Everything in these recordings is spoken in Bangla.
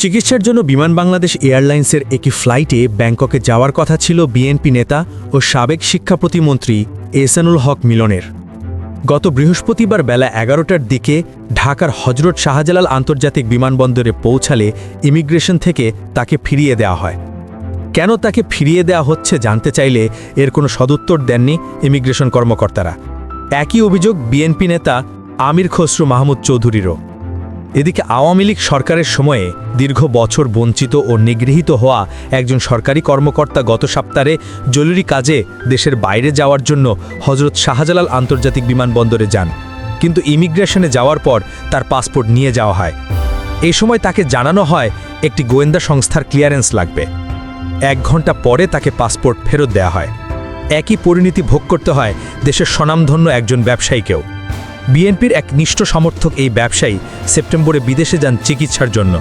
চিকিৎসার জন্য বিমান বাংলাদেশ এয়ারলাইন্সের একটি ফ্লাইটে ব্যাংককে যাওয়ার কথা ছিল বিএনপি নেতা ও সাবেক শিক্ষা প্রতিমন্ত্রী এসানুল হক মিলনের। গত বৃহস্পতিবার বেলা এগারোটার দিকে ঢাকার হজরত শাহজালাল আন্তর্জাতিক বিমানবন্দরে পৌঁছালে ইমিগ্রেশন থেকে তাকে ফিরিয়ে দেওয়া হয়। কেন তাকে ফিরিয়ে দেওয়া হচ্ছে জানতে চাইলে এর কোনো সদুত্তর দেননি ইমিগ্রেশন কর্মকর্তারা। একই অভিযোগ বিএনপি নেতা আমির খসরু মাহমুদ চৌধুরীরও। এদিকে আওয়ামী লীগ সরকারের সময়ে দীর্ঘ বছর বঞ্চিত ও নিগৃহীত হওয়া একজন সরকারি কর্মকর্তা গত সপ্তাহে জরুরি কাজে দেশের বাইরে যাওয়ার জন্য হজরত শাহজালাল আন্তর্জাতিক বিমানবন্দরে যান। কিন্তু ইমিগ্রেশনে যাওয়ার পর তার পাসপোর্ট নিয়ে যাওয়া হয়। এই সময় তাকে জানানো হয় একটি গোয়েন্দা সংস্থার ক্লিয়ারেন্স লাগবে। এক ঘণ্টা পরে তাকে পাসপোর্ট ফেরত দেওয়া হয়। একই পরিণতি ভোগ করতে হয় দেশের স্বনামধন্য একজন ব্যবসায়ীকেও। বিএনপির এক নিষ্ঠ সমর্থক এই ব্যবসায়ী সেপ্টেম্বরে বিদেশে যান চিকিৎসার জন্য।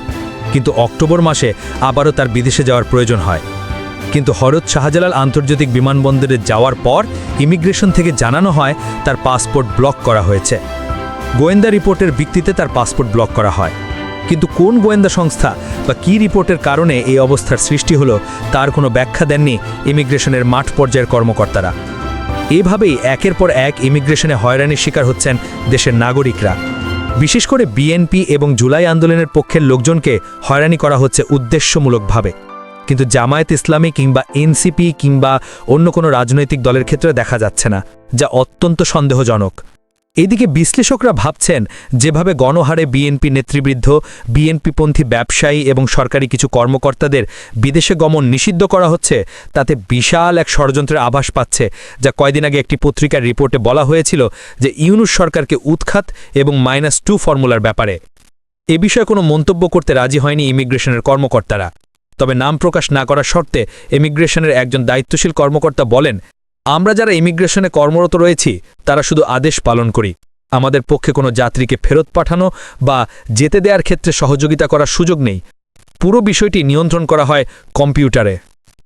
কিন্তু অক্টোবর মাসে আবারও তার বিদেশে যাওয়ার প্রয়োজন হয়। কিন্তু হরত শাহজালাল আন্তর্জাতিক বিমানবন্দরে যাওয়ার পর ইমিগ্রেশন থেকে জানানো হয় তার পাসপোর্ট ব্লক করা হয়েছে। গোয়েন্দা রিপোর্টের ভিত্তিতে তার পাসপোর্ট ব্লক করা হয়। কিন্তু কোন গোয়েন্দা সংস্থা বা কী রিপোর্টের কারণে এই অবস্থার সৃষ্টি হলো তার কোনো ব্যাখ্যা দেননি ইমিগ্রেশনের মাঠ পর্যায়ের কর্মকর্তারা। এভাবেই একের পর এক ইমিগ্রেশনে হয়রানির শিকার হচ্ছেন দেশের নাগরিকরা। বিশেষ করে বিএনপি এবং জুলাই আন্দোলনের পক্ষের লোকজনকে হয়রানি করা হচ্ছে উদ্দেশ্যমূলকভাবে। কিন্তু জামায়াত ইসলামী কিংবা এনসিপি কিংবা অন্য কোনো রাজনৈতিক দলের ক্ষেত্রে দেখা যাচ্ছে না, যা অত্যন্ত সন্দেহজনক। এদিকে বিশ্লেষকরা ভাবছেন, যেভাবে গণহারে বিএনপি নেতৃবৃদ্ধ বিএনপিপন্থী ব্যবসায়ী এবং সরকারি কিছু কর্মকর্তাদের বিদেশে গমন নিষিদ্ধ করা হচ্ছে, তাতে বিশাল এক ষড়যন্ত্রের আভাস পাচ্ছে, যা কয়দিন আগে একটি পত্রিকার রিপোর্টে বলা হয়েছিল যে ইউনুস সরকারকে উৎখাত এবং মাইনাস টু ফর্মুলার ব্যাপারে। এ বিষয়ে কোনো মন্তব্য করতে রাজি হয়নি ইমিগ্রেশনের কর্মকর্তারা। তবে নাম প্রকাশ না করার শর্তে ইমিগ্রেশনের একজন দায়িত্বশীল কর্মকর্তা বলেন আমরা যারা ইমিগ্রেশনে কর্মরত রয়েছি, তারা শুধু আদেশ পালন করি। আমাদের পক্ষে কোনো যাত্রীকে ফেরত পাঠানো বা যেতে দেওয়ার ক্ষেত্রে সহযোগিতা করার সুযোগ নেই। পুরো বিষয়টি নিয়ন্ত্রণ করা হয় কম্পিউটারে।